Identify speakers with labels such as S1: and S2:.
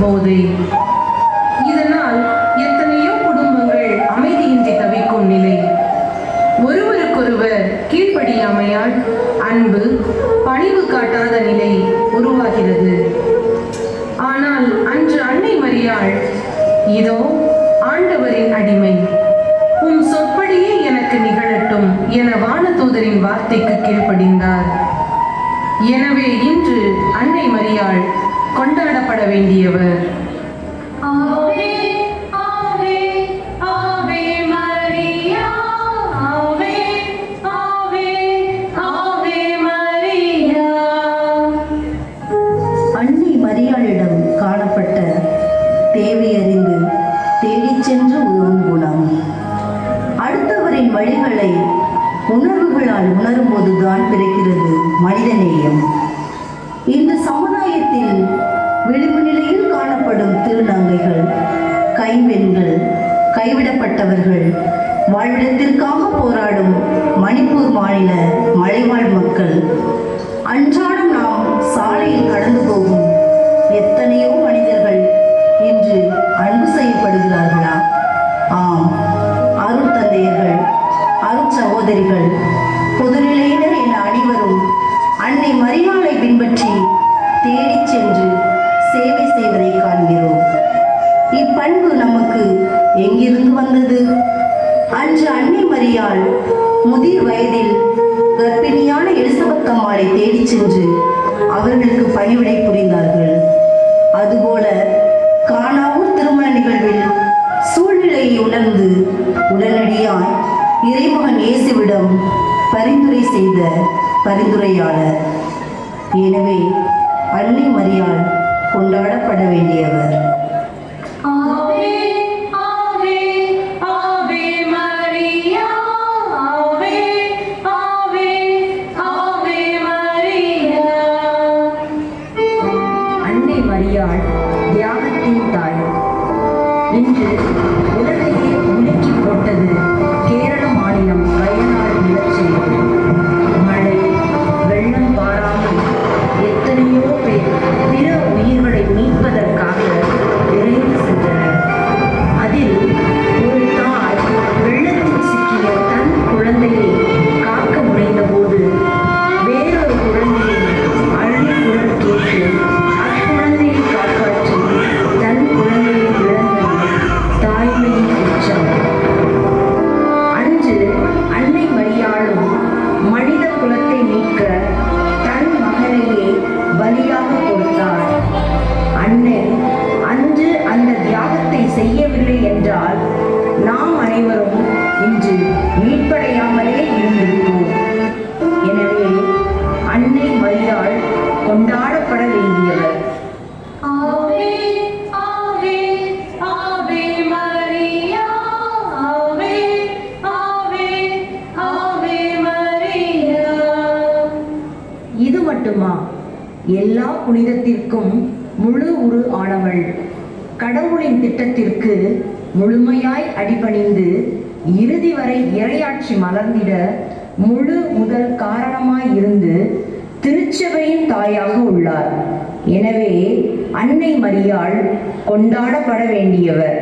S1: போதை. இதனால் எத்தனையோ குடும்பங்கள் அமைதியின்றி தவிக்கும் நிலை. ஒருவருக்கொருவர் கீழ்ப்படியாமையால் அன்பு பணிவு காட்டாத நிலை உருவாகிறது. ஆனால் அன்று அன்னை மரியாள் இதோ ஆண்டவரின் அடிமை உம் சொற்படியே எனக்கு நிகழட்டும் என வானதூதரின் வார்த்தைக்கு கீழ்ப்படிந்தார். எனவே இன்று அன்னை மரியாள் கொண்டாடப்பட வேண்டியவர்.
S2: அன்னை மரியாளிடம் காணப்பட்ட தேவையறிந்து தேடிச் சென்று உதவும் குணம் அடுத்தவரின் வழிகளை உணர்வுகளால் உணரும்போதுதான் பிறக்கிறது மனிதநேயம். சமுதாயத்தில் விளிம்பு நிலையில் காணப்படும் திருநங்கைகள் கைம்பெண்கள் கைவிடப்பட்டவர்கள் வாழ்விடத்திற்காக போராடும் மணிப்பூர் மாநில மலைவாழ் மக்கள். அன்றாடம் நாம் சாலையில் கடந்து போகும் எத்தனையோ மனிதர்கள் இன்று அன்பு செய்யப்படுகிறார்களா? ஆம் அருள் தந்தையர்கள் அருள் சகோதரிகள் பொதுநிலையினர் என அனைவரும் அன்னை மரியாதை பின்பற்றி தேடிச் சென்று சேவை செய்வதை காண்கிறோம். இப்பண்பு நமக்கு எங்கிருந்து வந்தது? அன்று அன்னை மரியாள் முதிர் வயதில் கர்ப்பிணியான எலிசபெத் தேடிச் சென்று அவர்களுக்கு பணிவிடை புரிந்தார்கள். அதுபோல காணாவூர் திருமண நிகழ்வில் சூழ்நிலையை உணர்ந்து உடனடியாய் இறைமகன் இயேசுவிடம் பரிந்துரை செய்த பரிந்துரையாளர். எனவே அன்னை மரியாள் கொண்டாடப்பட வேண்டியவர்.
S1: அன்னை மரியாள் தியாகத்தின் தாய். இன்று மட்டுமா எல்லா புனிதத்திற்கும் முழு உரு ஆனவள். கடவுளின் திட்டத்திற்கு முழுமையாய் அடிபணிந்து இறுதி வரை இரையாட்சி மலர்ந்திட முழு முதல் காரணமாய் இருந்து திருச்சபையின் தாயாக உள்ளார். எனவே அன்னை மரியாள் கொண்டாடப்பட வேண்டியவர்.